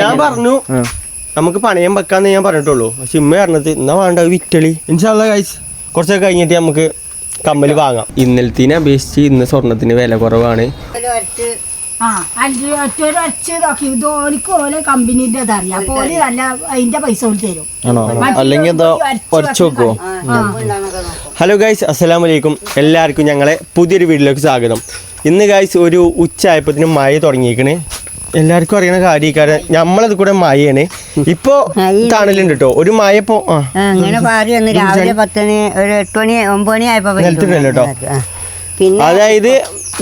ഞാൻ പറഞ്ഞു നമുക്ക് പണയം വെക്കാന്ന് ഞാൻ പറഞ്ഞിട്ടുള്ളൂ. പക്ഷെ ഇമ്മ പറഞ്ഞത് എന്നാ വേണ്ട വിറ്റളി. ഇൻഷാല്ല ഗൈസ് കുറച്ചൊക്കെ കഴിഞ്ഞിട്ട് നമുക്ക് കമ്മൽ വാങ്ങാം. ഇന്നലത്തിനെ അപേക്ഷിച്ച് ഇന്ന് സ്വർണത്തിന് വില കുറവാണ്. ആ ഓലെ കമ്പനീന്റെ അറിയാം. അപ്പൊ ഓൽ നല്ല അതിന്റെ പൈസ തരും. അല്ലെങ്കിൽ ഹലോ ഗൈസ് അസ്സലാമു വലൈക്കും എല്ലാവർക്കും ഞങ്ങളെ പുതിയൊരു വീട്ടിലേക്ക് സ്വാഗതം. ഇന്ന് ഗൈസ് ഒരു ഉച്ച ആയപ്പോഴത്തേനും മഴ തുടങ്ങിയേക്കണ്. എല്ലാവർക്കും അറിയണ കാര്യക്കാരൻ നമ്മളത് കൂടെ മായയാണ്. ഇപ്പോ തണലുണ്ട് കേട്ടോ ഒരു മായ ഇപ്പോ അങ്ങനെ പാറി വന്ന് രാവിലെ പത്തണി ഒരു എട്ട് മണി ഒമ്പത് മണി ആയപ്പോ കേട്ടോ. പിന്നെ അതായത്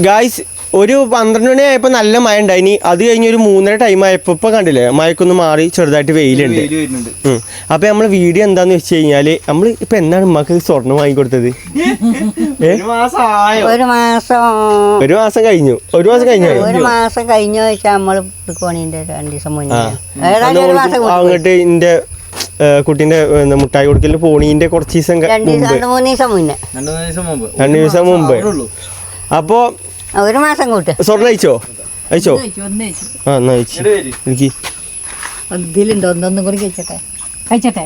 ഗായ്സ് ഒരു പന്ത്രണ്ട് മണി ആയപ്പോ നല്ല മഴ ഉണ്ടായിനി അത് കഴിഞ്ഞ ഒരു മൂന്നര ടൈം ആയപ്പോൾ ഇപ്പൊ കണ്ടില്ലേ മഴക്കൊന്ന് മാറി ചെറുതായിട്ട് വെയിലുണ്ട്. അപ്പൊ നമ്മൾ വീഡിയോ എന്താന്ന് വെച്ച് കഴിഞ്ഞാൽ നമ്മൾ ഇപ്പൊ എന്താണ് ഉമ്മക്ക് സ്വർണം വാങ്ങിക്കൊടുത്തത്? ഒരു മാസം ഒരു മാസം. കഴിഞ്ഞു. ഒരു മാസം കഴിഞ്ഞു. ഒരു മാസം കഴിഞ്ഞു വെച്ചാൽ പോണീന്റെ രണ്ടു ദിവസം മുന്നേ. അങ്ങോട്ട് കുട്ടീന്റെ മുട്ടായി കൊടുക്കൽ പോണീന്റെ കുറച്ച് ദിവസം രണ്ട് ദിവസം മുമ്പ്. അപ്പോ ഒരു മാസം കൂട്ട്. സ്വർണ അയച്ചോ? അയച്ചോ? ആ എന്നാ അയച്ചു. എനിക്ക് ഇതിലുണ്ടോ ഒന്നൊന്നും കൂടി കഴിച്ചട്ടെ. കഴിച്ചട്ടെ?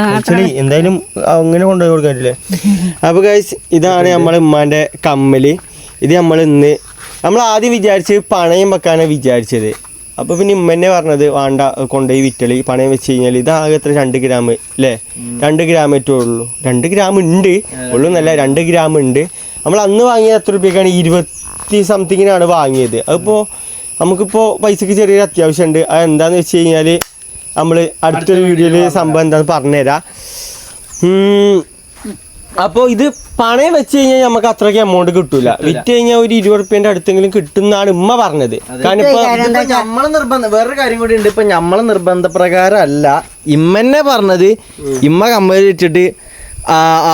ആക്ച്വലി എന്തായാലും അങ്ങനെ കൊണ്ടുപോയി കൊടുക്കാൻ പറ്റില്ലേ അപ്പോൾ ഗൈസ് ഇതാണ് നമ്മളെ ഉമ്മാന്റെ കമ്മൽ. ഇത് നമ്മൾ ഇന്ന് നമ്മൾ ആദ്യം വിചാരിച്ച് പണയം വെക്കാനാണ് വിചാരിച്ചത്. അപ്പോൾ പിന്നെ ഉമ്മന്നെ പറഞ്ഞത് വേണ്ട കൊണ്ടുപോയി വിറ്റളി. പണയം വെച്ച് കഴിഞ്ഞാൽ ഇത് ആകെ എത്ര? രണ്ട് ഗ്രാം അല്ലേ രണ്ട് ഗ്രാം ഏറ്റവും ഉള്ളൂ രണ്ട് ഗ്രാം ഉണ്ട്. ഉള്ളൂ എന്നല്ല രണ്ട് ഗ്രാം ഉണ്ട്. നമ്മൾ അന്ന് വാങ്ങിയത് എത്ര രൂപയ്ക്കാണ് ഇരുപത്തി സംതിങ്ങിനാണ് വാങ്ങിയത്. അതിപ്പോൾ നമുക്കിപ്പോൾ പൈസക്ക് ചെറിയൊരു അത്യാവശ്യമുണ്ട് അത് എന്താന്ന് വെച്ച് കഴിഞ്ഞാൽ നമ്മൾ അടുത്തൊരു വീഡിയോയിൽ സംഭവം എന്താന്ന് പറഞ്ഞുതരാം. അപ്പോൾ ഇത് പണയം വെച്ച് കഴിഞ്ഞാൽ നമുക്ക് അത്രയ്ക്ക് എമൗണ്ട് കിട്ടൂല. വിറ്റ് കഴിഞ്ഞാൽ ഒരു ഇരുപത് റുപ്യന്റെ അടുത്തെങ്കിലും കിട്ടുന്നാണ് ഉമ്മ പറഞ്ഞത്. കാരണം ഇപ്പോൾ നമ്മളെ നിർബന്ധം വേറൊരു കാര്യം കൂടി ഉണ്ട്. ഇപ്പൊ നമ്മളെ നിർബന്ധ പ്രകാരം അല്ല ഇമ്മന്നെ പറഞ്ഞത് ഇമ്മ കമ്പനി വെച്ചിട്ട്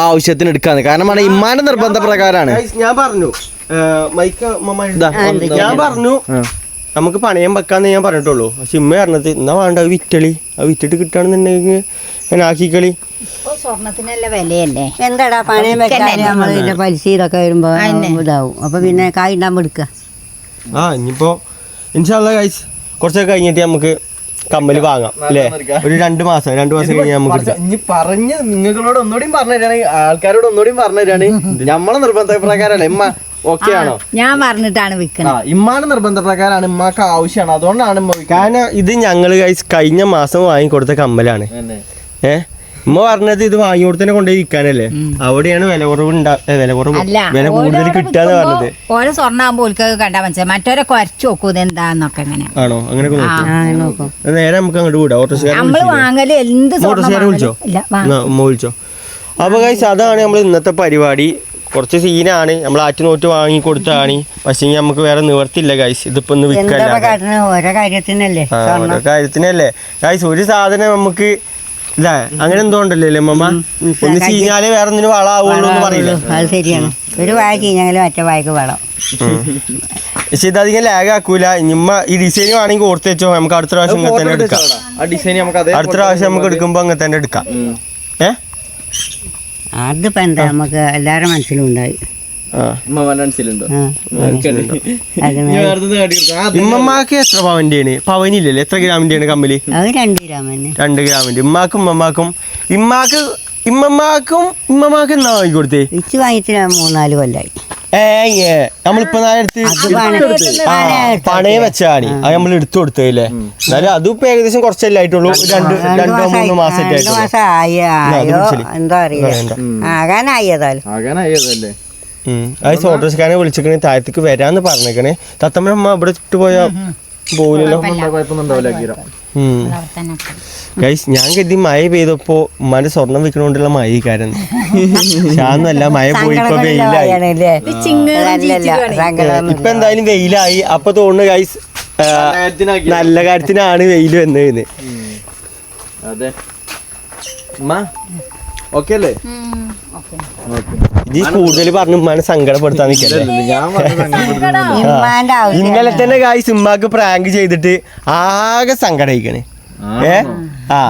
ആവശ്യത്തിന് എടുക്കാന്ന്. കാരണം ഇമ്മാന്റെ നിർബന്ധ പ്രകാരമാണ് ഞാൻ പറഞ്ഞു. മൈക്ക് ഞാൻ പറഞ്ഞു നമുക്ക് പണയം വെക്കാന്ന് ഞാൻ പറഞ്ഞിട്ടുള്ളൂ. പക്ഷെ ഉമ്മ പറഞ്ഞത് എന്നാ വേണ്ട അത് വിറ്റളി. അത് വിറ്റിട്ട് കിട്ടുകയാണെന്നുണ്ടെങ്കിൽ ഞാൻ ആക്കിക്കളി. ഇപ്പൊ സ്വർണത്തിനല്ല വിലയല്ലേ? എന്താടാ പണയം വെക്കാൻ നമ്മൾ ഇതിന്റെ പലിശ ഇതൊക്കെ വരുമ്പോ ഇതാവും. അപ്പൊ പിന്നെ കായ് ഉണ്ടാകുമ്പോ എടുക്കുക ആ ഇനിയിപ്പോ ഇൻഷാല്ല ഗൈസ് കുറച്ചൊക്കെ കഴിഞ്ഞിട്ട് നമുക്ക് കമ്മൽ വാങ്ങാം അല്ലേ? ഒരു രണ്ട് മാസം രണ്ട് മാസം കഴിഞ്ഞ് നമുക്ക് ഇനി പറഞ്ഞ് നിങ്ങളോട് ഒന്നുകൂടി പറഞ്ഞു തരാണ് ആൾക്കാരോട് ഒന്നുകൂടി പറഞ്ഞു തരാണ്. നമ്മളെ നിർബന്ധ പ്രകാരമല്ല ഇമ്മ? ഓക്കെ ആണോ? ഞാൻ പറഞ്ഞിട്ടാണ് വിൽക്കുന്നത് ഇമ്മാന്റെ നിർബന്ധ പ്രകാരമാണ് ഇമ്മാക്ക് ആവശ്യമാണ്. അതുകൊണ്ടാണ്. കാരണം ഇത് ഞങ്ങൾ കഴിഞ്ഞ മാസം വാങ്ങിക്കൊടുത്ത കമ്മലാണ്. തന്നെ. ഏ? ഉമ്മ പറഞ്ഞത് ഇത് വാങ്ങി കൊടുത്തന്നെ കൊണ്ടുപോയി വിൽക്കാനല്ലേ? അവിടെയാണ് വില കുറവ് ഉണ്ടാ വില കുറവ് അല്ല വില കൂടുതൽ കിട്ടാന്ന് പറഞ്ഞത്. ഓരോ സ്വർണാകുമ്പോ ഓൽക്ക് കണ്ടാ മനസ്സിലായി. മറ്റവരെ കുറച്ച് നോക്കൂത് എന്താന്നൊക്കെ അങ്ങനെ ആണോ? അങ്ങനെ നോക്കും. ആ നോക്കും. നേരെ നമുക്ക് അങ്ങോട്ട് വിടാം. ഓട്ടോസുകാരൻ നമ്മൾ വാങ്ങൽ എന്ത് ഓട്ടോസുകാരൻ വിളിച്ചോ? അപ്പൊ ഗൈസ് അതാണ് നമ്മൾ ഇന്നത്തെ പരിപാടി. കുറച്ച് സീനാണ് നമ്മൾ ആറ്റുനോറ്റ് വാങ്ങി കൊടുത്താണ് പക്ഷേ നമുക്ക് വേറെ നിവർത്തില്ല ഗൈസ് ഇതിപ്പോ ഒന്ന് വിൽക്കല്ല ഓരോ കാര്യത്തിനല്ലേ? ആ, ഓരോ കാര്യത്തിനല്ലേ. ഗൈസ് ഒരു സാധനം നമുക്ക് ഇതാ അങ്ങനെ എന്തോ ഉണ്ടല്ലോ അല്ലേ അമ്മ ഒന്ന് ചീഞ്ഞാലേ വേറെ ഒന്നിന് വളാവുള്ളൂ എന്ന് പറയില്ല? അത് ശരിയാണ്. ഒരു വായ ചീഞ്ഞാലും മറ്റേ വായക്ക് വളം. പക്ഷെ ഇതധികം ലാഗ് ആക്കൂല. ഇനിമ്മ ഈ ഡിസൈൻ വേണമെങ്കിൽ ഓർത്ത് വെച്ചോ. നമുക്ക് അടുത്ത പ്രാവശ്യം ഇങ്ങനെ തന്നെ എടുക്കാം. അടുത്ത പ്രാവശ്യം നമുക്ക് എടുക്കുമ്പോ അങ്ങനെ തന്നെ എടുക്കാം. ഏ? അതിപ്പോ എന്താ നമുക്ക് എല്ലാവരുടെ മനസ്സിലും ഉണ്ടായി ഉമ്മമാക്ക് എത്ര പവന്റെയാണ്? പവനില്ലല്ലേ? എത്ര ഗ്രാമിന്റെയാണ് കമ്പലി അത് രണ്ട് ഗ്രാമിന്റെ. ഉമ്മാക്കും ഉമ്മമാക്കും ഇമ്മാക്ക് ഇമ്മമാക്കും ഉമ്മമാക്ക് എന്നാ വാങ്ങിക്കൊടുത്തേ? ഇച്ച് വാങ്ങിയിട്ട് മൂന്നാൽ കൊല്ലായി. നമ്മളിപ്പോ ആ, പണയം വെച്ചാണ് അത് നമ്മൾ എടുത്തു കൊടുത്തല്ലേ എന്നാലും അതും ഇപ്പൊ ഏകദേശം കുറച്ചല്ലേ ആയിട്ടുള്ളൂ. രണ്ട് രണ്ട് മൂന്നോ ആയിട്ടുള്ളൂ. അത് ആയോ വിളിച്ചില്ലേ? എന്താ അറിയില്ല വേണ്ട. ആകാനായി ഏതായാലും ആകാനായതല്ലേ? ഉം. അത് ഓട്ടോറിക്ഷക്കാരെ വിളിച്ചിക്കണേ താഴത്തേക്ക് വരാന്ന് പറഞ്ഞേക്കണേ. തത്തമ്മ ഇവിടെ ഇട്ട് പോയാ ഗൈസ് ഞാൻ കരുതി മഴ പെയ്തപ്പോ ഉമ്മാന്റെ സ്വർണം വിൽക്കണോണ്ടുള്ള കാരണം. ഷാന്നല്ല മഴ പോയിപ്പോ ഇപ്പൊ വെയിലായി. ഇപ്പൊ എന്തായാലും വെയിലായി. അപ്പൊ തോന്നുന്നു ഗൈസ് നല്ല കാര്യത്തിനാണ് വെയിൽ വന്നത്. അതെ. ഉമ്മ. ഓക്കെ അല്ലേ? ഉം, ഓക്കേ. ഈ കൂടുതൽ പറഞ്ഞു ഉമ്മാനെ സങ്കടപ്പെടുത്താൻ നിൽക്കല്ലേ ഞാൻ പറഞ്ഞത് ഇമ്മാന്റെ ആവശ്യം ഇന്നലെ തന്നെ ഗായ്സ് ഉമ്മാക്ക് പ്രാങ്ക് ചെയ്തിട്ട് ആകെ സങ്കടയിക്കണ്. ഏ? ആ.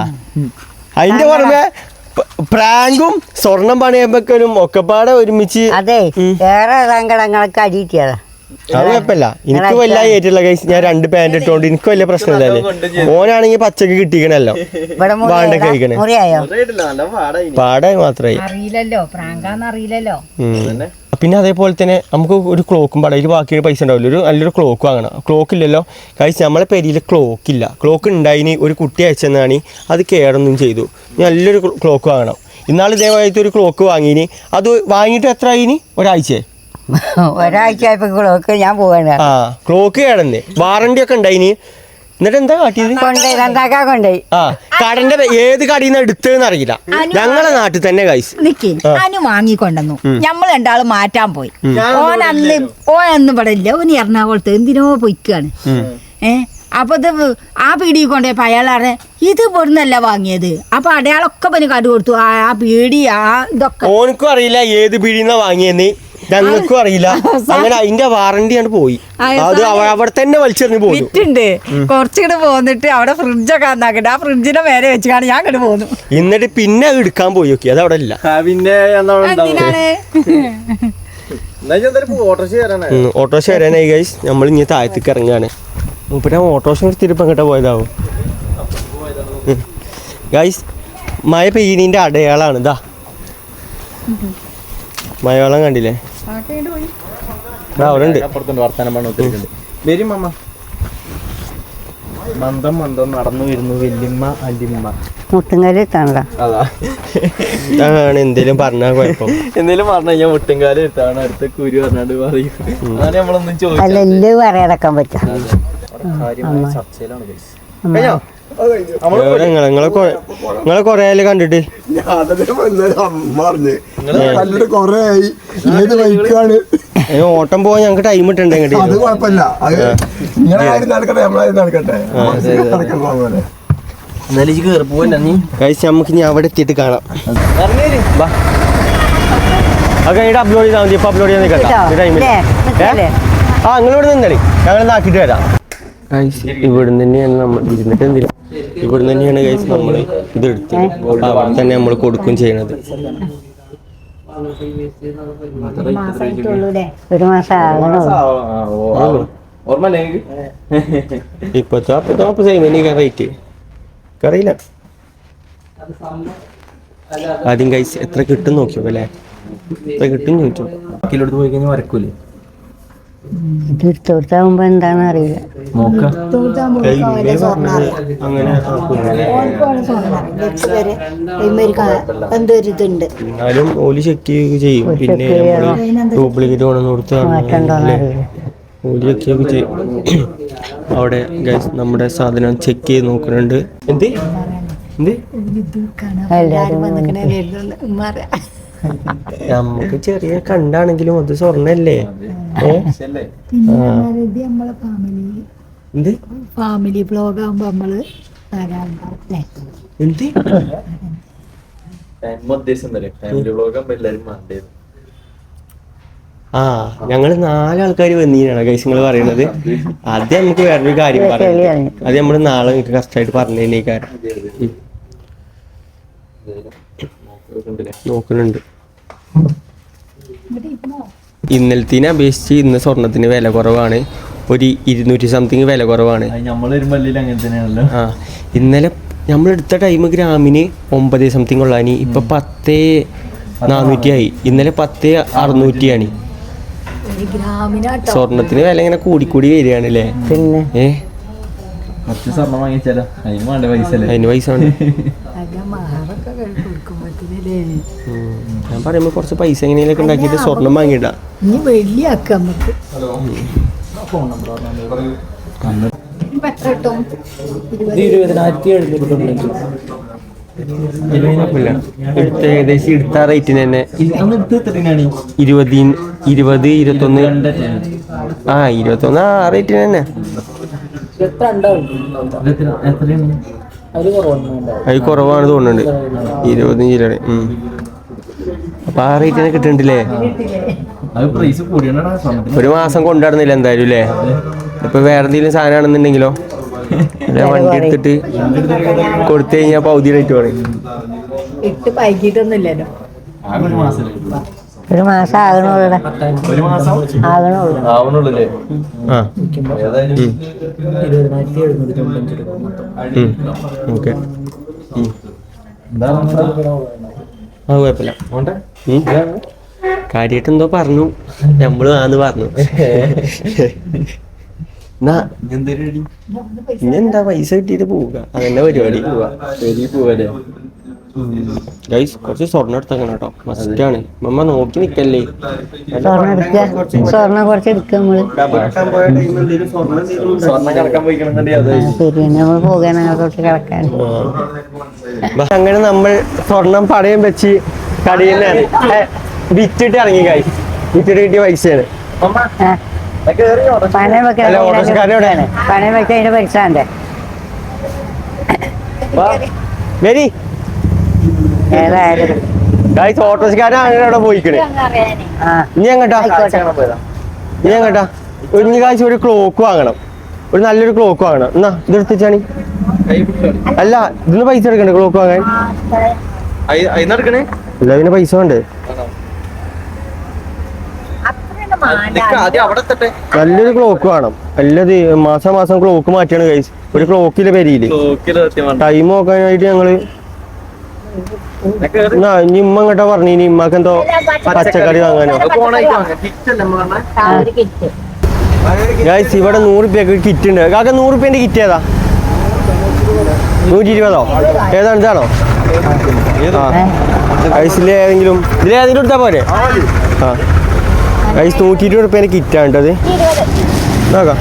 അതിന്റെ പുറമെ പ്രാങ്കും സ്വർണം പണയം വെക്കലും ഒക്കെപ്പാടെ ഒരുമിച്ച് അതെ. വേറെ സങ്കടങ്ങളൊക്കെ അടിയിട്ടതാ അത് കുഴപ്പമില്ല. എനിക്ക് വല്ല ഏറ്റുള്ള കൈസ് ഞാൻ രണ്ട് പാന്റ് ഇട്ടോണ്ട് എനിക്ക് വലിയ പ്രശ്നമില്ലല്ലേ ഓനാണെങ്കിൽ പച്ചക്ക് കിട്ടിക്കണല്ലോ. വാണ്ട? കഴിക്കണേ. പാടായി. മാത്രമായി അറിയില്ലല്ലോ അറിയില്ലല്ലോ പിന്നെ അതേപോലെ തന്നെ നമുക്ക് ഒരു ക്ലോക്കും പടയിൽ ബാക്കി പൈസ ഉണ്ടാവില്ല. ഒരു നല്ലൊരു ക്ലോക്ക് വാങ്ങണം. ക്ലോക്ക് ഇല്ലല്ലോ. കഴിച്ച് നമ്മളെ പെരിയിൽ ക്ലോക്ക് ഇല്ല. ക്ലോക്ക് ഉണ്ടായിന് ഒരു കുട്ടി അയച്ചെന്നാണ് അത് കേടൊന്നും ചെയ്തു. നല്ലൊരു ക്ലോക്ക് വാങ്ങണം. ഇന്നാൾ ഇതേമാതിരത്തെ ഒരു ക്ലോക്ക് വാങ്ങിയിന് അത് വാങ്ങിയിട്ട് എത്ര ആയിന്? ഒരാഴ്ച ഒരാഴ്ച ആയപ്പോ ക്ലോക്ക് ഞാൻ പോവാണ്. ആ ക്ലോക്ക് കേടന്ന്. വാറണ്ടി ഒക്കെ ഉണ്ടായിനി എന്നിട്ട് എന്താ കാട്ടിയത്? കൊണ്ടുപോയി രണ്ടാക്കാ കൊണ്ടുപോയി ആ കടന്റെ പേ- ഏത് കടയിൽ നിന്ന് എടുത്തതെന്ന് അറിയില്ല. ഞങ്ങളെ നാട്ടിൽ തന്നെ കൈസ് നിക്കി അനു വാങ്ങിക്കൊണ്ടെന്നു നമ്മൾ രണ്ടാളും മാറ്റാൻ പോയി. ഓൻ അന്ന് ഓൻ അന്ന് ഇവിടെ ഇല്ല. ഓൻ എറണാകുളത്ത് എന്തിനോ പൊയ്ക്കാണ്. ഏ അപ്പൊ ഇത് ആ പീടി കൊണ്ടേ അയാളാണ് ഇത് ഇവിടുന്നല്ല വാങ്ങിയത്. അപ്പൊ അടയാളൊക്കെ പനി കടു കൊടുത്തു ആ ആ പീടി ആ ഇതൊക്കെ. ഓനക്കും അറിയില്ല ഏത് പിടിന്ന വാങ്ങിയെന്ന് ഞങ്ങൾക്കും അറിയില്ല. അങ്ങനെ അതിന്റെ വാറണ്ടി ആണ് പോയി. അത് അവ- അവിടെ തന്നെ വലിച്ചെറിഞ്ഞ് പോയി വിറ്റുണ്ട്. കുറച്ചുകൂടെ പോന്നിട്ട് അവിടെ ഫ്രിഡ്ജൊക്കെ നന്നാക്കട്ടെ ആ ഫ്രിഡ്ജിന്റെ മേലെ വെച്ചാണ് ഞാൻ ഇങ്ങോട്ട് പോന്നു. എന്നിട്ട് പിന്നെ അത് എടുക്കാൻ പോയി നോക്കി. അത് അവിടെ ഇല്ല. പിന്നെ ഓട്ടോറിക്ഷ വരാനായി ഗൈസ് നമ്മൾ ഇനി താഴത്തേക്ക് ഇറങ്ങാണ്. മൂപ്പര ഓട്ടോഷ നിർത്തിയിട്ട് ഇപ്പം എങ്ങോട്ടാ പോയതാവും. ഗൈസ് മഴ പെയ്യണീന്റെ അടയാളാണ് ഇതാ. മഴവെള്ളം കണ്ടില്ലേ? ദാ അവിടെ ഉണ്ട് അപ്പുറത്തുണ്ട് വർത്താനം പറഞ്ഞു വരും അമ്മ മന്ദം മന്ദം നടന്നു വരുന്നു വല്യമ്മ അല്ലിമ്മ. മുട്ടുങ്കൽ ഇട്ടാണല്ലോ അതാ. ഇതാണ് എന്തേലും പറഞ്ഞാൽ കുഴപ്പം. എന്തേലും പറഞ്ഞു കഴിഞ്ഞാൽ മുട്ടുംകാലം എടുത്താണ് അടുത്ത കുരു പറഞ്ഞാണ്ട് പറയും. അതാണ് നമ്മളൊന്നും അല്ല പറയടക്കാൻ പറ്റാ. ചർച്ചയിലാണ് guys. നിങ്ങളെ കൊറേ ആയാലും കണ്ടിട്ട്? കൊറേ ആയി. ഏത് ബൈക്കാണ്. ഏ, ഓട്ടം പോവാൻ ഞങ്ങക്ക് ടൈം ഇട്ടുണ്ട് അത് ഇങ്ങോട്ട് കുഴപ്പമില്ല. അത് നടക്കട്ടെ നടക്കട്ടെ. നമുക്ക് ഇനി അവിടെ എത്തിയിട്ട് കാണാം. കഴിഞ്ഞിട്ട് അപ്ലോഡ് ചെയ്താൽ മതി. ഇപ്പൊ അപ്ലോഡ് ചെയ്യാൻ കേട്ടോ? ടൈമിൽ ഇല്ലേ? നിൽക്കല്ലേ? ആ നിങ്ങൾ ഇവിടെ നിന്നളി ഞങ്ങൾ നാക്കിട്ട് വരാം. ഗൈസ് ഇവിടുന്ന് തന്നെയാണ് നമ്മൾ ഇരുന്നിട്ട് എന്തിനാ? ഇവിടുന്ന് തന്നെയാണ് ഗൈസ് നമ്മൾ ഇത് എടുത്തത് അപ്പൊ അവിടെ തന്നെ നമ്മൾ കൊടുക്കും ചെയ്യണത്. ഒരു മാസം ആകണോ ഓർമ്മ ഇപ്പത്തെ അപ്പത്തെ അപ്പൊ സെയിം എനിക്ക് റേറ്റ് അറിയില്ല ആദ്യം ഗൈസ് എത്ര കിട്ടും നോക്കിയോ അല്ലേ? എത്ര കിട്ടും ചോദിച്ചു? ബാക്കിയിലോട്ട് പോയി കഴിഞ്ഞാൽ വരക്കൂലേ? ഇത് എടുത്തോട്ടാകുമ്പോ എന്താന്ന് അറിയില്ല. എന്നാലും ഓൽ ചെക്ക് ചെയ്യും. പിന്നെ ഡ്യൂപ്ലിക്കേറ്റ് കൊണ്ടു മാറ്റണ്ടോന്ന് കൊടുത്ത് അറിയില്ല. ഓൽ ചെക്ക് ചെയ്യുകയൊക്കെ ചെയ്യും. അവിടെ ഗൈസ് നമ്മുടെ സാധനം ചെക്ക് ചെയ്ത് നോക്കുന്നുണ്ട്. എന്ത്? എന്ത്? നമുക്ക് ചെറിയ കണ്ടാണെങ്കിലും അത് സ്വർണല്ലേ? നമ്മളെ ഫാമിലി എന്ത്? ഫാമിലി ബ്ലോഗ് ആകുമ്പോ നമ്മൾ എന്ത്? ആ ഞങ്ങൾ നാലാൾക്കാർ വന്നീനാണ് ഗൈസ് നിങ്ങൾ പറയണത്. അത് നമുക്ക് വേറൊരു കാര്യം പറയാം. അത് നമ്മൾ നാളെ നിങ്ങൾക്ക് കഷ്ടായിട്ട് പറഞ്ഞു കാര്യം. നോക്കുന്നുണ്ട് ഇന്നലത്തിനെ അപേക്ഷിച്ച് ഇന്ന് സ്വർണത്തിന് വില കുറവാണ്. ഒരു ഇരുന്നൂറ്റി സംതിങ് വില കുറവാണ്. ആ ഇന്നലെ നമ്മൾ എടുത്ത ടൈം ഗ്രാമിന് ഒമ്പത് സംതിങ് ഉള്ളാനി ഇപ്പൊ പത്ത് നാനൂറ്റി. ആയി ഇന്നലെ പത്ത് അറുന്നൂറ്റിയാണ് സ്വർണത്തിന് വില ഇങ്ങനെ കൂടിക്കൂടി വരികയാണ് അല്ലേ പിന്നെ? ഏ? അതിന് പൈസ അല്ലേ? അതിന് പൈസ ഉണ്ട് ഉം. ഞാൻ പറയുമ്പോ കുറച്ച് പൈസ എങ്ങനെയൊക്കെ ഉണ്ടാക്കിയിട്ട് സ്വർണം വാങ്ങിയിട്ടാ ഇനി വലിയാക്ക നമുക്ക്. ഇരുപതിനായിരത്തി എഴുന്നൂറ്റി. എടുത്ത ഏകദേശം എടുത്ത റേറ്റിന് തന്നെ ഇരുപത് ഇരുപത് ഇരുപത്തൊന്ന്. ആ ഇരുപത്തൊന്ന് ആ റേറ്റിന് തന്നെ. അത് കുറവാണ് തോന്നുന്നുണ്ട്. ഇരുപതും ചില്ലറ അപ്പൊ ആ റേറ്റിന് സ്വർണത്തിന്. ഒരു മാസം കൊണ്ടുവരുന്നില്ല എന്തായാലും അല്ലേ ഇപ്പൊ വേറെ എന്തെങ്കിലും സാധനമാണെന്നുണ്ടെങ്കിലോ? വണ്ടി എടുത്തിട്ട് കൊടുത്തു കഴിഞ്ഞാൽ പൗതി റേറ്റ് പറയും. ഇട്ട് പൈകിട്ടൊന്നും ഇല്ലല്ലോ ആകെ ഒരു മാസം ഒരു മാസം ആകണുള്ളൂ ഒരു മാസം ആകണുള്ളൂ ഓക്കെ ആ. കുഴപ്പമില്ല. കാര്യമായിട്ട് എന്തോ പറഞ്ഞു. നമ്മൾ ആന്ന് പറഞ്ഞു. എന്താ പൈസ കിട്ടിയിട്ട് പോവുക? അതന്നെ പരിപാടി. പോവല്ലേ? ഗൈസ് കുറച്ച് സ്വർണം എടുത്തേക്കണം കേട്ടോ. മസ്റ്റാണ് മമ്മ നോക്കി നിക്കല്ലേ? സ്വർണം കുറച്ച് ബസ് അങ്ങനെ നമ്മൾ സ്വർണം പടയം വെച്ച് കടയിൽ നിന്ന് ഏ, വിറ്റിട്ട് ഇറങ്ങി ഗൈസ് വിറ്റിട്ട് കിട്ടിയ പൈസയാണ്. പണയം വെക്കാൻ അല്ല, ഓട്ടോറിക്ഷക്കാരൻ എവിടെ? പണയം വെക്കാൻ അതിന്റെ പൈസ ഉണ്ട് വരി. ഏതായാലും. ഗൈസ് ഓട്ടോറിക്ഷക്കാരൻ അങ്ങനെ അവിടെ പോയിക്കണേ? ഇനി എങ്ങട്ടാ? ഇനി എങ്ങട്ടാ? ഒരു ഇനി കാഴ്ച ഒരു ക്ലോക്ക് വാങ്ങണം. ഒരു നല്ലൊരു ക്ലോക്ക് വാങ്ങണം. എന്നാ ഇത് അല്ല ഇതിന് പൈസ എടുക്കണ്ടേ ക്ലോക്ക് വാങ്ങാൻ? പിന്നെ പൈസ ഉണ്ട് നല്ലൊരു ക്ലോക്ക് വേണം. നല്ലത് മാസം മാസം ക്ലോക്ക് മാറ്റിയാണ് കൈസ് ഒരു ക്ലോക്കിലെ പെരിയിൽ ടൈം നോക്കാനായിട്ട് ഞങ്ങൾ എന്നാ ഇനി ഇമ്മ ഇങ്ങോട്ടാ പറഞ്ഞു ഇനി ഇമ്മക്ക് എന്തോ പച്ചക്കറി വാങ്ങാനോ? ഗൈസ് ഇവിടെ നൂറ് റുപ്യക്ക് കിറ്റ് ഉണ്ട്. കാക്ക നൂറ് റുപ്യന്റെ കിറ്റ് ഏതാ? നൂറ്റി ഇരുപതോ ഏതാണ് ഇതാണോ? ഗൈസിലെ ഏതെങ്കിലും ഇതിലേതെങ്കിലും എടുത്താൽ പോരെ? ആ. ഐസ് നൂറ്റി ഇരുപത് റുപ്യന്റെ കിറ്റാണ് അത് നോക്കാം.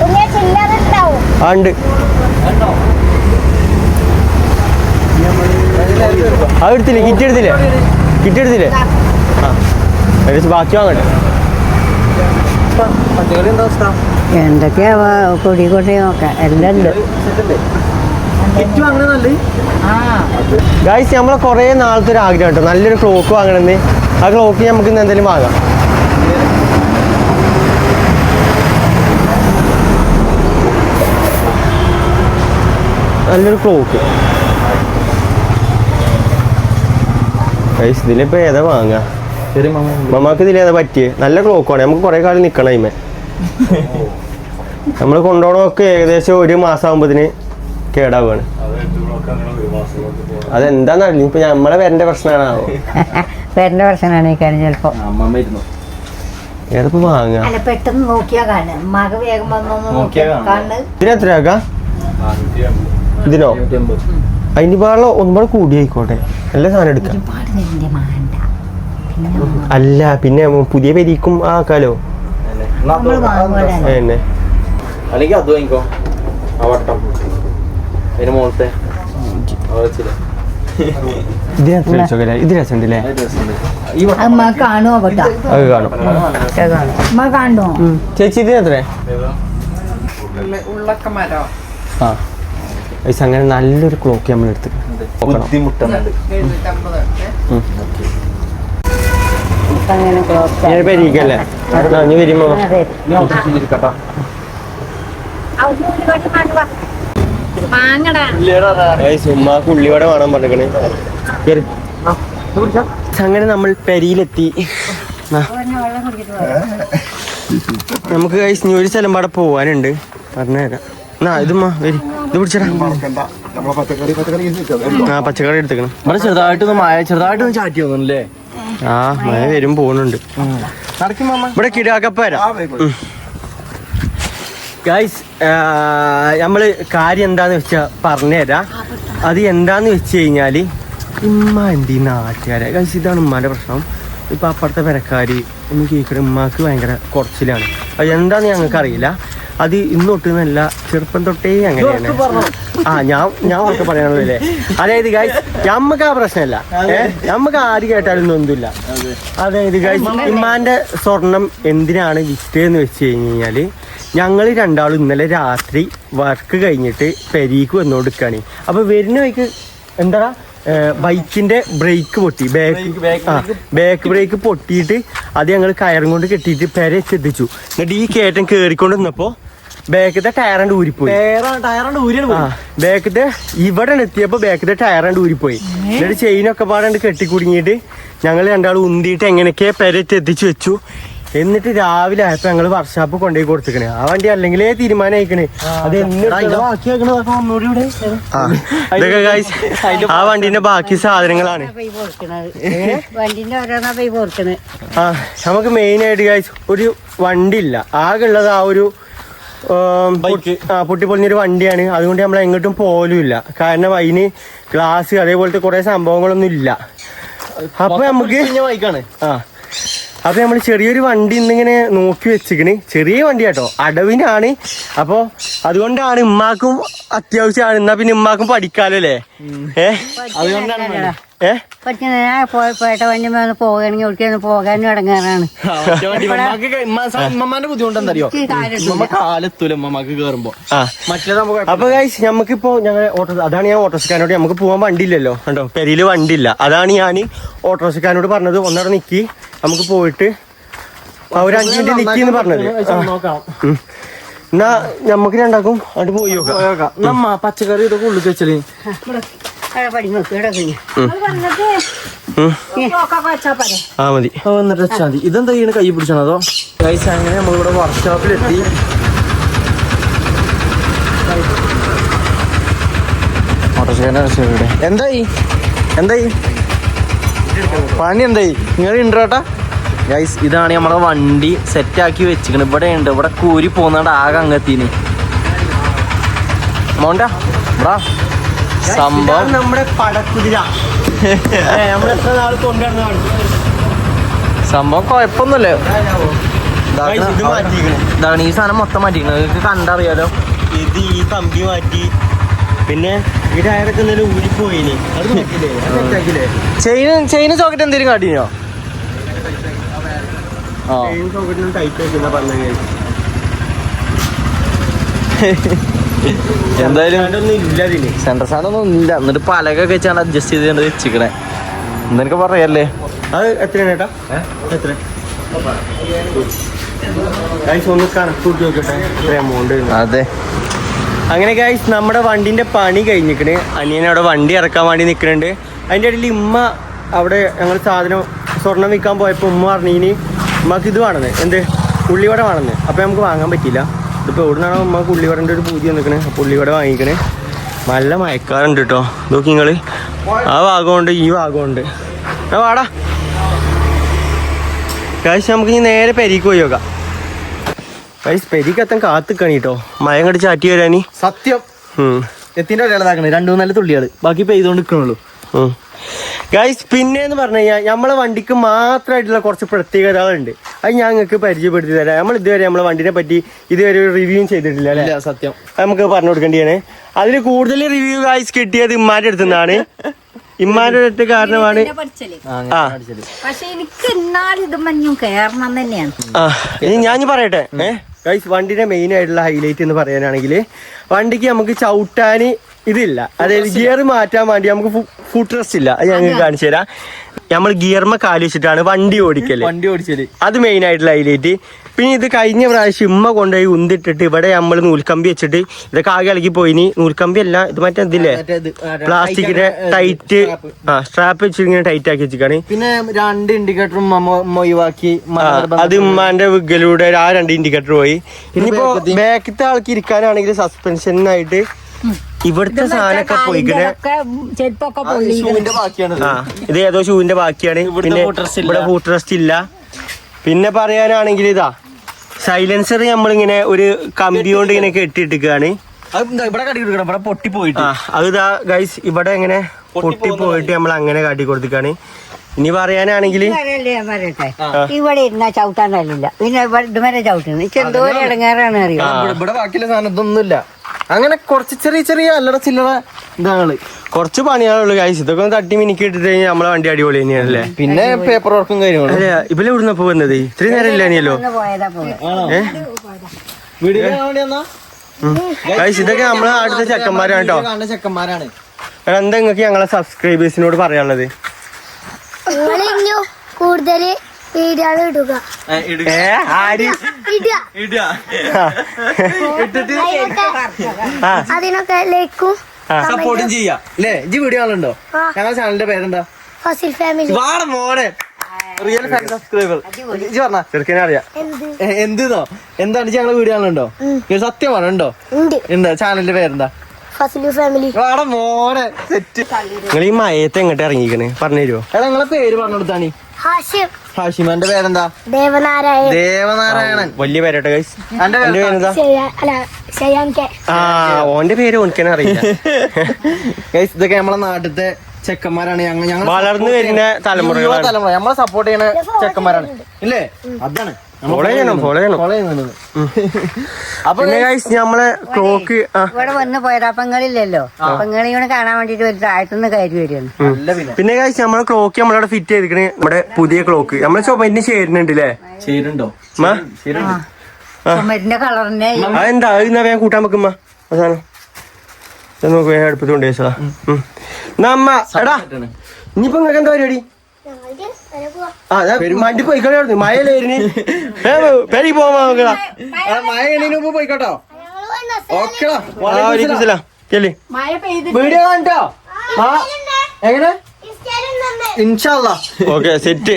ആ ഉണ്ട്. അത് എടുത്തില്ലേ? കിറ്റ് എടുത്തില്ലേ? കിറ്റ് എടുത്തില്ലേ? ആ. ഏകദേശം ബാക്കി വാങ്ങട്ടെ. എന്തൊക്കെയാ കൊടി കൊടി നോക്കാം എല്ലാം ഉണ്ട്. ഗൈസ് നമ്മളെ കുറേ നാളത്തെ ഒരു ആഗ്രഹം കേട്ടോ നല്ലൊരു ക്ലോക്ക് വാങ്ങണമെന്ന് ആ ക്ലോക്ക് നമുക്ക് ഇന്ന് എന്തെങ്കിലും വാങ്ങാം. നല്ലൊരു ക്ലോക്ക് ഗൈസ് ഇതിലിപ്പോ ഏതാ വാങ്ങാ? മമ്മക്ക് ഇതിലേതാ പറ്റിയേ? നല്ല ക്ലോക്ക് ആണ്. നമുക്ക് കുറെ കാലം നിക്കണം ഇമേ നമ്മൾ കൊണ്ടുപോകണമൊക്കെ ഏകദേശം ഒരു മാസം ആകുമ്പോഴത്തിന് കേടാവുകയാണ് അതെന്താന്നറിയില്ല ഇപ്പൊ നമ്മളെ വരന്റെ പ്രശ്നമാണോ വരന്റെ പ്രശ്നമാണ് ഈ കാര്യം ചിലപ്പോ. അമ്മമ്മ ഇരുന്നു. ഏതപ്പോ വാങ്ങാ? അല്ല പെട്ടെന്ന് നോക്കിയാ കാണും മക വേഗം ഇതിന് അതിന്റെ പാടുള്ള ഒന്നുകൂടെ കൂടി ആയിക്കോട്ടെ എല്ലാ സാധനം എടുക്കാം. അല്ല പിന്നെ പുതിയ പെരിക്കും ആക്കാലോ. എന്നെ. അല്ലെങ്കിൽ അത് വാങ്ങിക്കോ. ആ വട്ടം. അതിന് മുകളിലത്തെ ഇത് രസമുണ്ടല്ലേ? ചേച്ചി എത്ര അങ്ങനെ നല്ലൊരു ക്ലോക്ക് നമ്മൾ എടുത്ത് ഞാൻ പെരിക്കല്ലേ? വരുമ്പോ ഉമ്മാക്ക് ഉള്ളിവട വേണം പറഞ്ഞേ കേറി. അങ്ങനെ നമ്മൾ പെരിയിലെത്തി. നമുക്ക് കഴിച്ച് ഇനി ഒരു സ്ഥലം പാടെ പോവാനുണ്ട്. പറഞ്ഞുതരാം. എന്നാ ഇതുമ്മ വരി. ഇത് പിടിച്ചടാ. നമ്മളെ പച്ചക്കറി പച്ചക്കറി കിട്ടും ആ പച്ചക്കറി എടുത്തേക്കണം. ഇവിടെ ചെറുതായിട്ടൊന്ന് മഴ ചെറുതായിട്ടൊന്ന് ചാറ്റി വന്നല്ലേ ആ മഴ വരും പോകുന്നുണ്ട് ഇവിടെ കിടാക്കപ്പ വരാം. ഗൈസ് നമ്മൾ കാര്യം എന്താന്ന് വെച്ചാ പറഞ്ഞുതരാം അത് എന്താന്ന് വെച്ച് കഴിഞ്ഞാൽ ഉമ്മ എന്ത് നാട്ടുകാരെ? ഗൈസ് ഇതാണ് ഉമ്മാന്റെ പ്രശ്നം. ഇപ്പൊ അപ്പുറത്തെ പെരക്കാര് ഒന്ന് കേൾക്കണ ഉമ്മാക്ക് ഭയങ്കര കുറച്ചിലാണ്. അത് എന്താന്ന് ഞങ്ങൾക്ക് അറിയില്ല. അത് ഇന്നൊട്ട് നല്ല ചെറുപ്പം തൊട്ടേ അങ്ങനെയാണ്. ആ ഞാൻ ഞാൻ ഉറക്കെ പറയാനുള്ളതല്ലേ? അതായത് ഗൈസ് നമ്മക്ക് ആ പ്രശ്നമല്ല ഏഹ് നമുക്ക് ആര് കേട്ടാലും ഒന്നുമില്ല. അതായത് ഗൈസ് ഇമ്മാന്റെ സ്വർണം എന്തിനാണ് വിറ്റേന്ന് വെച്ച് കഴിഞ്ഞ് കഴിഞ്ഞാൽ ഞങ്ങൾ രണ്ടാളും ഇന്നലെ രാത്രി വർക്ക് കഴിഞ്ഞിട്ട് പെരീക്ക് വന്നുകൊടുക്കാണ് അപ്പൊ വരുന്ന വഴിക്ക് എന്താ ബൈക്കിന്റെ ബ്രേക്ക് പൊട്ടി. ബാക്ക് ആ ബാക്ക് ബ്രേക്ക് പൊട്ടിയിട്ട് അത് ഞങ്ങൾ കയറും കൊണ്ട് കെട്ടിയിട്ട് പെരെ ചെത്തിച്ചു എന്നിട്ട് ഈ കയറ്റം കയറിക്കൊണ്ട് നിന്നപ്പോ ബാക്കത്തെ ടയറണ്ട് ഊരിപ്പോയി. ടയറണ്ട് ഊരിയാണ് ബാക്കത്തെ ഇവിടെ എത്തിയപ്പോ ബാക്കത്തെ ടയറണ്ട് ഊരിപ്പോയി. എന്നിട്ട് ചെയിനൊക്കെ പാടാണ്ട് കെട്ടിക്കുടുങ്ങിയിട്ട് ഞങ്ങൾ രണ്ടാളും ഉന്തിയിട്ട് എങ്ങനെയൊക്കെ പെരറ്റ് എത്തിച്ചു വെച്ചു. എന്നിട്ട് രാവിലെ ആയപ്പോ ഞങ്ങൾ വർക്ക്ഷോപ്പ് കൊണ്ടുപോയി കൊടുത്തിക്കണേ. ആ വണ്ടി അല്ലെങ്കിലേ തീരുമാനം അയക്കണേ അത് ആ, വണ്ടിന്റെ ബാക്കി സാധനങ്ങളാണ്. ആ നമുക്ക് മെയിൻ ആയിട്ട് ഗൈസ് ഒരു വണ്ടി ഇല്ല. ആകെ ഉള്ളത് ആ ഒരു ഉം, പൊട്ടി- പൊളിഞ്ഞൊരു പൊട്ടിപ്പൊളിഞ്ഞൊരു വണ്ടിയാണ്. അതുകൊണ്ട് നമ്മൾ എങ്ങോട്ടും പോലും ഇല്ല. കാരണം അതിന് ഗ്ലാസ് അതേപോലത്തെ കുറെ സംഭവങ്ങളൊന്നും ഇല്ല. അപ്പൊ നമുക്ക് ആ. അപ്പൊ നമ്മൾ ചെറിയൊരു വണ്ടി ഇന്നിങ്ങനെ നോക്കി വെച്ചിക്കണ് ചെറിയ വണ്ടി കേട്ടോ അടവിനാണ്. അപ്പൊ അതുകൊണ്ടാണ് ഉമ്മാക്കും അത്യാവശ്യമാണ്. എന്നാ പിന്നെ ഉമ്മാക്കും പഠിക്കാലോ അല്ലേ ഏഹ് ഞാൻ പോയപ്പോട്ടെ വണ്ടി മേലെ പോകണമെങ്കിൽ ഒരിക്കലും പോകാനും ഇടങ്ങാറാണ്. ഉമ്മമാന്റെ ബുദ്ധിമുട്ട് എന്തറിയോ ഉമ്മ കാലെത്തൂല ഉമ്മമാക്ക് കേറുമ്പോ. അപ്പൊ ഗൈസ് നമുക്കിപ്പോ ഞങ്ങൾ ഓട്ടോ അതാണ് ഞാൻ ഓട്ടോറിക്ഷക്കാരനോട് നമുക്ക് പോകാൻ വണ്ടിയില്ലല്ലോ. കണ്ടോ? പെരിയിൽ വണ്ടിയില്ല. ഇല്ല അതാണ് ഞാൻ ഓട്ടോറിക്ഷക്കാരനോട് പറഞ്ഞത്. ഒന്നര നിക്കി. നമുക്ക് പോയിട്ട് ആ, ഒരു അഞ്ചു മിനിറ്റ് നിക്കി എന്ന് പറഞ്ഞത്. എന്നാ നമുക്ക് രണ്ടാക്കും അങ്ങോട്ട് പോയി നോക്കാം. പച്ചക്കറി ഇതൊക്കെ ഉള്ളിൽ വെച്ചൽ? ആ മതി. എന്നിട്ട് വെച്ചാൽ മതി. ഇതെന്താ ചെയ്യണ കൈ പിടിച്ചാണോ അതോ? ഗൈസ് അങ്ങനെ നമ്മളിവിടെ വർക്ക്ഷോപ്പിലെത്തി എന്തായി? എന്തായി? പണി എന്തായി? നിങ്ങൾ ഉണ്ടോട്ടാ ഗൈസ് ഇതാണ് നമ്മളെ വണ്ടി സെറ്റാക്കി വെച്ചിക്കണ് ഇവിടെ ഉണ്ട്. ഇവിടെ കൂരി പോകുന്നോണ്ട് ആകെ അങ്ങത്തിന് മോണ്ടാ ബ്രാ. സംഭവം. നമ്മുടെ പടക്കുതിര. നാൾ സംഭവം കുഴപ്പമൊന്നുമില്ല. ഇതാണ് ഈ സാധനം മൊത്തം മാറ്റിക്കുന്നത് നിങ്ങൾക്ക് കണ്ടറിയാലോ. ഇത് ഈ കമ്പി മാറ്റി. പിന്നെ ഈ ടയറൊക്കെ എന്തെങ്കിലും ഊരിപ്പോയിനി. ചെയിന് ചെയിന് സോക്കറ്റ് എന്തെങ്കിലും കാട്ടിനോ? ആ. ടൈറ്റ് ആക്കുന്ന പറഞ്ഞ എന്തായാലും സെൻട്രൽ ഇല്ല ഒന്നും ഇല്ല എന്നിട്ട് പലകൊക്കെ വെച്ചാണ് അഡ്ജസ്റ്റ് ചെയ്ത് വെച്ചിക്കണേ എന്തെനിക്ക് പറയല്ലേ? അത് എത്രയാണ് ഏട്ടാ? എത്ര? ഗൈസ് ഒന്ന് കണക്ക് കൂട്ടി നോക്കട്ടെ എത്ര എമൗണ്ട് അതെ. അങ്ങനെ ഗൈസ് നമ്മുടെ വണ്ടിന്റെ പണി കഴിഞ്ഞിക്കണ് അനിയൻ അവിടെ വണ്ടി ഇറക്കാൻ വേണ്ടി നിൽക്കുന്നുണ്ട് അതിന്റെ ഇടയിൽ ഇമ്മ അവിടെ ഞങ്ങൾ സാധനം സ്വർണം വിൽക്കാൻ പോയപ്പോൾ ഉമ്മ പറഞ്ഞു ഇനി ഉമ്മക്ക് ഇത് വേണമെന്ന്. എന്ത്? ഉള്ളിവട വേണമെന്ന്. അപ്പോൾ നമുക്ക് വാങ്ങാൻ പറ്റില്ല ഇതിപ്പോൾ എവിടെ ഉമ്മ പുള്ളിവടന്റെ ഒരു പൂതി നിൽക്കണേ ആ പുള്ളിവട വാങ്ങിക്കണേ. നല്ല മയക്കാറുണ്ട് കേട്ടോ നോക്കി നിങ്ങൾ ആ ഭാഗമുണ്ട് ഈ ഭാഗമുണ്ട്. ആ വാടാ. കാശ് നമുക്ക് ഇനി നേരെ പെരീക്ക് പോയി നോക്കാം. ഗൈസ് പെരീക്ക് എത്താൻ കാത്തിക്കണി കേട്ടോ മയം കടി ചാറ്റി വരാനി. സത്യം. എത്തിന്റെ ഒരാളാക്കണേ രണ്ടു മൂന്നാൽ തുള്ളികൾ ബാക്കി പെയ്തോണ്ട് നിൽക്കണുള്ളൂ. ഗൈസ് പിന്നെ എന്ന് പറഞ്ഞു കഴിഞ്ഞാൽ നമ്മളെ വണ്ടിക്ക് മാത്രമായിട്ടുള്ള കുറച്ച് പ്രത്യേകതകളുണ്ട്. അത് ഞാൻ നിങ്ങൾക്ക് പരിചയപ്പെടുത്തി തരാം. നമ്മൾ ഇതുവരെ നമ്മളെ വണ്ടിനെ പറ്റി ഇതുവരെ ഒരു റിവ്യൂ ചെയ്തിട്ടില്ല അല്ലേ? സത്യം. നമുക്ക് പറഞ്ഞു കൊടുക്കേണ്ടിയാണ്. അതിൽ കൂടുതൽ റിവ്യൂ ഗായ്സ് കിട്ടിയത് ഇമ്മാന്റെ അടുത്തു നിന്നാണ്. ഇമ്മാന്റെ അടുത്ത് കാരണമാണ്. ആ പക്ഷെ എനിക്ക് എന്നാലും ഇത് മഞ്ഞും കയറണം തന്നെയാണ്. ഇനി ഞാൻ പറയട്ടെ. ഗൈസ് വണ്ടിന്റെ മെയിൻ ആയിട്ടുള്ള ഹൈലൈറ്റ് എന്ന് പറയാനാണെങ്കിൽ വണ്ടിക്ക് നമുക്ക് ചവിട്ടാൻ ഇതില്ല. അതായത് ഗിയർ മാറ്റാൻ വേണ്ടി നമുക്ക് ഫുഡ് റെസ്റ്റ് ഇല്ല. അത് ഞങ്ങൾക്ക് കാണിച്ചു തരാം. നമ്മൾ ഗിയർമ കാലി വെച്ചിട്ടാണ് വണ്ടി ഓടിക്കൽ. വണ്ടി ഓടിച്ചൽ. അത് മെയിൻ ആയിട്ടുള്ള ഹൈലൈറ്റ് പിന്നെ ഇത് കഴിഞ്ഞ പ്രാവശ്യം ഉമ്മ കൊണ്ടുപോയി ഉന്തിട്ടിട്ട് ഇവിടെ നമ്മൾ നൂൽക്കമ്പി വെച്ചിട്ട് ഇതൊക്കെ ആകെ ഇളകി പോയിനി. നൂൽക്കമ്പി അല്ല ഇത് മറ്റേ ഇതില്ലേ? പ്ലാസ്റ്റിക്കിന്റെ ടൈറ്റ്. ആ സ്ട്രാപ്പ് വെച്ച് ഇങ്ങനെ ടൈറ്റ് ആക്കി വെച്ചിരിക്കാണ് പിന്നെ രണ്ട് ഇൻഡിക്കേറ്ററും ഒഴിവാക്കി. അത് ഉമ്മാന്റെ വിഗലൂടെ ആ രണ്ട് ഇൻഡിക്കേറ്റർ പോയി. ഇനിയിപ്പോ ബാക്കത്തെ ആൾക്ക് ഇരിക്കാനാണെങ്കിൽ സസ്പെൻഷനായിട്ട് ഇവിടുത്തെ സാധനമൊക്കെ പോയിക്കണേ ചെരുപ്പൊക്കെ പൊള്ളി ഷൂവിന്റെ ബാക്കിയാണ് ആ ഇത് ഏതോ ഷൂവിന്റെ ബാക്കിയാണ്. പിന്നെ ഇല്ല. ഇവിടെ ഫൂട്ട് റെസ്റ്റ് ഇല്ല. പിന്നെ പറയാനാണെങ്കിൽ ഇതാ സൈലൻസർ നമ്മളിങ്ങനെ ഒരു കമ്പി കൊണ്ട് ഇങ്ങനെ കെട്ടിയിട്ടിരിക്കുകയാണ്. പൊട്ടി പോയിട്ട്. അത് ഇതാ ഗൈസ് ഇവിടെ ഇങ്ങനെ പൊട്ടി പോയിട്ട് നമ്മൾ അങ്ങനെ കാട്ടി കൊടുത്തിക്കാണ് ഇനി പറയാനാണെങ്കിൽ ഇവിടെ ഇരുന്നാ ചവിട്ടാൻ കഴിയില്ല. പിന്നെ ഇവിടെ ചവിട്ടുന്നു എന്തോ ഇടങ്ങാറാണ് അറിയോ? ഇവിടെ- ഇവിടെ ബാക്കിയുള്ള സാധനം ഇതൊന്നുമില്ല. അങ്ങനെ കുറച്ച് ചെറിയ ചെറിയ അല്ലറ ചില്ലറ ഇതാണ് കുറച്ച് പണിയാളുള്ളൂ ഗൈസ് ഇതൊക്കെ ഒന്ന് തട്ടി മിനിക്ക് ഇട്ടിട്ട് കഴിഞ്ഞാൽ നമ്മളെ വണ്ടി അടിപൊളി. തന്നെയാണല്ലേ പിന്നെ പേപ്പർ വർക്കും കാര്യങ്ങളും. അല്ല ഇവലെ ഇവിടുന്ന് ഇപ്പൊ വന്നത്? ഇത്രയും നേരം ഇല്ലാനിയല്ലോ ഗൈസ് ഇതൊക്കെ നമ്മളെ അടുത്ത ചെക്കന്മാരാണ് കേട്ടോ. ചെക്കന്മാരാണ്. എന്താ നിങ്ങൾക്ക് ഞങ്ങളെ സബ്സ്ക്രൈബേഴ്സിനോട് പറയാനുള്ളത്? കൂടുതൽ കൂടുതൽ ഇടുക. അതിനൊക്കെ അതിനൊക്കെ ലൈക്കും സപ്പോർട്ടും ചെയ്യാം. അല്ലേ ഇജ്ജ് വീഡിയോ കാണലുണ്ടോ? ഞങ്ങളുടെ ചാനലിന്റെ പേരെന്താ? ഫസിൽ ഫാമിലി. വാടാ മോനെ. റിയൽ ഫാൻ സബ്സ്ക്രൈബർ ഇജ്ജ് പറഞ്ഞ. ചെറുക്കനെ അറിയാം. എന്ത്? എന്തെന്നോ? എന്താണ് ഇജ്ജ് ഞങ്ങളെ വീഡിയോ കാണലുണ്ടോ? ഇത് സത്യമാണ് ഉണ്ടോ? ഉണ്ട്. ചാനലിന്റെ പേരെന്താ? ഫാമിലി. വാട മോനെ. സെറ്റ് നിങ്ങൾ ഈ മയത്തെ എങ്ങോട്ട് ഇറങ്ങിക്കണേ പറഞ്ഞു തരുമോ എടാ നിങ്ങളെ പേര് പറഞ്ഞു കൊടുത്താണി ഹാഷിം. ഹാഷിമാന്റെ പേരെന്താ? ദേവനാരായണൻ. ദേവനാരായണൻ വലിയ പേരോട്ടെ ഗൈസ് എന്റെ എന്റെ പേരെന്താ? ആ ഓന്റെ പേര് ഓനിക്കനെ അറിയില്ല. ഗൈസ് ഇതൊക്കെ നമ്മളെ നാട്ടിലത്തെ ചെക്കന്മാരാണ്. ഞങ്ങൾ ഞങ്ങൾ വളർന്നു വരുന്ന തലമുറ തലമുറ. നമ്മളെ സപ്പോർട്ട് ചെയ്യുന്ന ചെക്കന്മാരാണ്. ഇല്ലേ? അതാണ്. ഫോളോ ചെയ്യണം ഫോളോ ചെയ്യണം. ഫോളോ അപ്പൊ ഗൈസ് നമ്മളെ ക്ലോക്ക് ഇവിടെ വന്ന് പോയതാപ്പങ്ങളില്ലല്ലോ അപ്പങ്ങളെ ഇവിടെ കൂടെ കാണാൻ വേണ്ടിട്ട് ഒരു താഴത്തുനിന്ന് കയറി വരികയാണ്. നല്ല പിന്നെ. പിന്നെ ഗൈസ് നമ്മളെ ക്ലോക്ക് നമ്മളവിടെ ഫിറ്റ് ചെയ്തിരിക്കണ. നമ്മുടെ പുതിയ ക്ലോക്ക് നമ്മളെ ചുമരിന് ചേരുന്നുണ്ട് അല്ലേ ചേരുണ്ടോ ചുമരിന്റെ കളറിനെ അതെന്താ അത് എന്നാ വേഗം കൂട്ടാൻ വെക്കുമ്പോ അവസാനം നോക്ക് വേഗം അടുപ്പത്ത് കൊണ്ട് വെച്ചതാ. നമ്മ എടാ. ഇനിയിപ്പോ നിങ്ങൾക്ക് എന്താ പരിപാടി? ആ പോയിക്കോട്ടെ മഴ പെരി പോവാ നോക്കടാ മഴ എണീന് മുമ്പ് പോയിക്കോട്ടോ. ഓക്കെടാ വീഡിയോ കണ്ടോ ആ എങ്ങനെ? Okay set.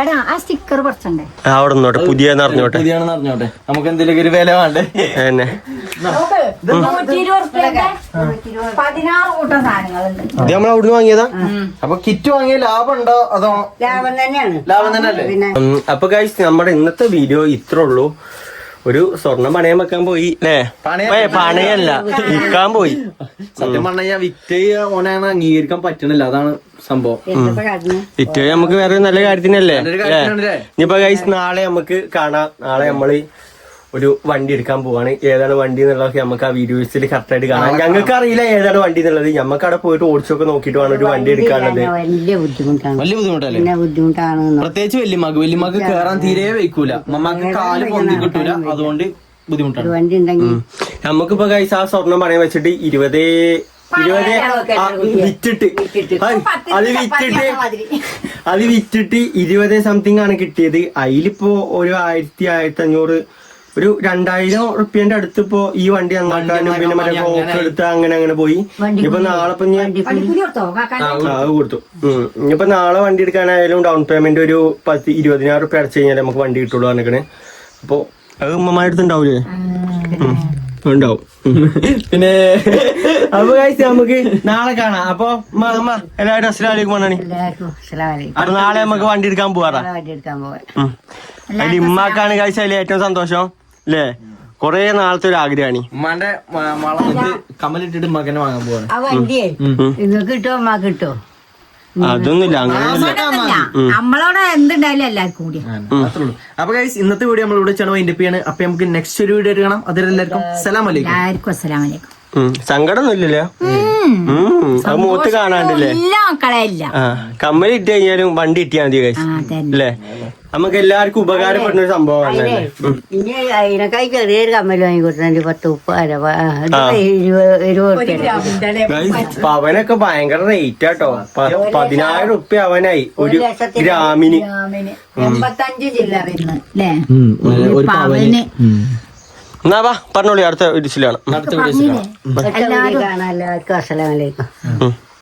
എടാ ആ സ്റ്റിക്കർ കുറച്ചുണ്ടേ അവിടെ നിന്നോട്ടെ. പുതിയ അറിഞ്ഞോട്ടെ. പുതിയാണെന്ന് അറിഞ്ഞോട്ടെ. നമുക്ക് എന്തെങ്കിലും ഒരു വില വേണ്ടേ? എന്നെ ഇത് നമ്മൾ അവിടുന്ന് വാങ്ങിയതാ? അപ്പൊ കിറ്റ് വാങ്ങിയ ലാഭം ഉണ്ടോ? അതോ ലാഭം തന്നെയാണ്. ലാഭം തന്നെ അല്ലേ പിന്നെ. ഉം, അപ്പൊ ഗൈസ് നമ്മുടെ ഇന്നത്തെ വീഡിയോ ഇത്രേ ഉള്ളൂ. ഒരു സ്വർണം പണയം വെക്കാൻ പോയി. അല്ലേ പണയല്ല വിൽക്കാൻ പോയി. സത്യം പറഞ്ഞ വിറ്റയ വിറ്റ് ഓനാണ് അംഗീകരിക്കാൻ പറ്റണില്ല. അതാണ് സംഭവം. വിറ്റയ നമുക്ക് വേറെ നല്ല കാര്യത്തിനല്ലേ? ഇനിയിപ്പോ ഗൈസ് നാളെ നമുക്ക് കാണാം. നാളെ നമ്മൾ ഒരു വണ്ടി എടുക്കാൻ പോവാണ്. ഏതാണ് വണ്ടി എന്നുള്ളതൊക്കെ നമുക്ക് ആ വീഡിയോസിൽ കറക്റ്റ് ആയിട്ട് കാണാം. ഞങ്ങൾക്ക് അറിയില്ല ഏതാണ് വണ്ടി എന്നുള്ളത്. ഞമ്മക്ക് അവിടെ പോയിട്ട് ഓടിച്ചൊക്കെ നോക്കിയിട്ട് വേണം ഒരു വണ്ടി എടുക്കാനുള്ളത്. വലിയ ബുദ്ധിമുട്ടാണ്. വലിയ ബുദ്ധിമുട്ടല്ലേ? പിന്നെ ബുദ്ധിമുട്ടാണ് പ്രത്യേകിച്ച് വല്യമ്മക്ക്. വല്യമ്മക്ക് കേറാൻ തീരെ വെക്കൂല. മമ്മക്ക് കാൽ പൊന്തി കിട്ടൂല. അതുകൊണ്ട് ബുദ്ധിമുട്ടാണ്. വണ്ടി ഉണ്ടെങ്കിൽ നമുക്കിപ്പോ കൈസ് ആ സ്വർണം പണയം വെച്ചിട്ട് ഇരുപതേ ഇരുപത് വിറ്റിട്ട്. അത് വിറ്റിട്ട് അത് വിറ്റിട്ട് ഇരുപത് സംതിങ് ആണ് കിട്ടിയത്. അതിലിപ്പോ ഒരു ആയിരത്തി ആയിരത്തി അഞ്ഞൂറ് ഒരു രണ്ടായിരം റുപ്യന്റെ അടുത്ത് ഇപ്പോ ഈ വണ്ടി നന്നാക്കാനും പിന്നെ മറ്റേ ബോക്ക് എടുത്ത് അങ്ങനെ അങ്ങനെ പോയി. ഇപ്പൊ നാളെ ഇപ്പൊ ഞാൻ കൊടുത്തോ? ഇപ്പൊ നാളെ വണ്ടി എടുക്കാനായാലും ഡൗൺ പേയ്മെന്റ് ഒരു പത്ത് ഇരുപതിനായിരം റുപ്യ അടച്ചു കഴിഞ്ഞാൽ നമുക്ക് വണ്ടി കിട്ടുള്ളൂ പറഞ്ഞിക്കണേ. അപ്പൊ അത് ഉമ്മമാരുടെ അടുത്ത് ഉണ്ടാവൂലേ. ഉണ്ടാവും. പിന്നെ അപ്പൊ കഴിച്ച് നമുക്ക് നാളെ കാണാം. അപ്പൊ എല്ലാവരും അസ്സലാമലൈക്കും പറഞ്ഞാണി അപ്പൊ നാളെ നമുക്ക് വണ്ടി എടുക്കാൻ പോവാറാ. അതിൽ ഇമ്മാക്കാണ് കഴിച്ചാൽ ഏറ്റവും സന്തോഷം. അല്ലേ കൊറേ നാളത്തെ ഒരു ആഗ്രഹമാണ് ഉമ്മാന്റെ കമ്മലിട്ടിട്ട് മകനെ വാങ്ങാൻ പോവാണ്. ആ വണ്ടിയേ? കിട്ടോ അമ്മ കിട്ടോ? അതൊന്നുമില്ല അങ്ങനെ നമ്മളോട് എന്തുണ്ടായാലും എല്ലാവർക്കും കൂടി. അത്രേ ഉള്ളൂ. അപ്പൊ ഗൈസ് ഇന്നത്തെ വീഡിയോ നമ്മൾ ഇവിടെ ചെണോ വൈൻഡപ്പ് ചെയ്യാണ്. അപ്പൊ നമുക്ക് നെക്സ്റ്റ് ഒരു വീഡിയോ കാണാം. അതിലെല്ലാവർക്കും സലാം അലൈക്കും എല്ലാവർക്കും അസ്സലാമലൈക്കും അലൈക്കും. മൂത്ത് കാണാണ്ടില്ലേ? കമ്മൽ ഇട്ട് കഴിഞ്ഞാലും വണ്ടി ഇട്ടിയാ മതി കഴിച്ച് അല്ലേ നമുക്ക് എല്ലാവർക്കും ഉപകാരപ്പെടുന്ന ഒരു സംഭവമാണ് ഇനി അതിനേക്കായി ചെറിയൊരു കമ്മൽ വാങ്ങിക്കൊടുത്തു പത്ത് ഇരുപത് പവനൊക്കെ ഭയങ്കര റേറ്റ് ആട്ടോ. പതിനായിരം ഉപ്പ അവനായി. ഒരു ഗ്രാമിന്. എൺപത്തഞ്ച് പവന്. എന്നാ വാ പറഞ്ഞോളി അടുത്ത ഇടിച്ചിലാണ് അടുത്ത വീഡിയോ എല്ലാവർക്കും അസ്സലാമലൈക്കും.